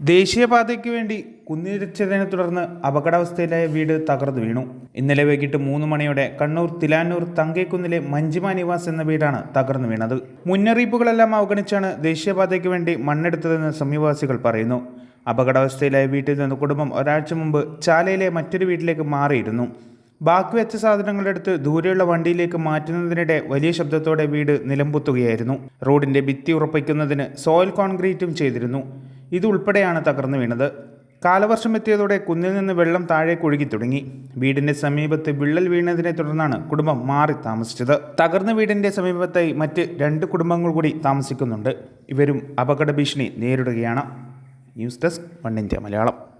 ദേശീയപാതയ്ക്ക് വേണ്ടി കുന്നിരിച്ചതിനെ തുടർന്ന് അപകടാവസ്ഥയിലായ വീട് തകർന്നു വീണു. ഇന്നലെ വൈകിട്ട് മൂന്ന് മണിയോടെ കണ്ണൂർ തിലാനൂർ തങ്കേക്കുന്നിലെ മഞ്ജിമ നിവാസ് എന്ന വീടാണ് തകർന്നു വീണത്. മുന്നറിയിപ്പുകളെല്ലാം അവഗണിച്ചാണ് ദേശീയപാതയ്ക്ക് വേണ്ടി മണ്ണെടുത്തതെന്ന് സമീപവാസികൾ പറയുന്നു. അപകടാവസ്ഥയിലായ വീട്ടിൽ നിന്ന് കുടുംബം ഒരാഴ്ച മുമ്പ് ചാലയിലെ മറ്റൊരു വീട്ടിലേക്ക് മാറിയിരുന്നു. ബാക്കി വെച്ച സാധനങ്ങളെടുത്ത് ദൂരെയുള്ള വണ്ടിയിലേക്ക് മാറ്റുന്നതിനിടെ വലിയ ശബ്ദത്തോടെ വീട് നിലംപൊത്തുകയായിരുന്നു. റോഡിന്റെ ഭിത്തി ഉറപ്പിക്കുന്നതിന് സോയിൽ കോൺക്രീറ്റും ചെയ്തിരുന്നു. ഇതുൾപ്പെടെയാണ് തകർന്നു വീണത്. കാലവർഷം എത്തിയതോടെ കുന്നിൽ നിന്ന് വെള്ളം താഴേക്ക് ഒഴുകി തുടങ്ങി. വീടിന്റെ സമീപത്ത് വിള്ളൽ വീണതിനെ തുടർന്നാണ് കുടുംബം മാറി താമസിച്ചത്. തകർന്ന വീടിന്റെ സമീപത്തായി മറ്റ് രണ്ട് കുടുംബങ്ങൾ കൂടി താമസിക്കുന്നുണ്ട്. ഇവരും അപകട ഭീഷണി നേരിടുകയാണ്. News desk one India Malayalam.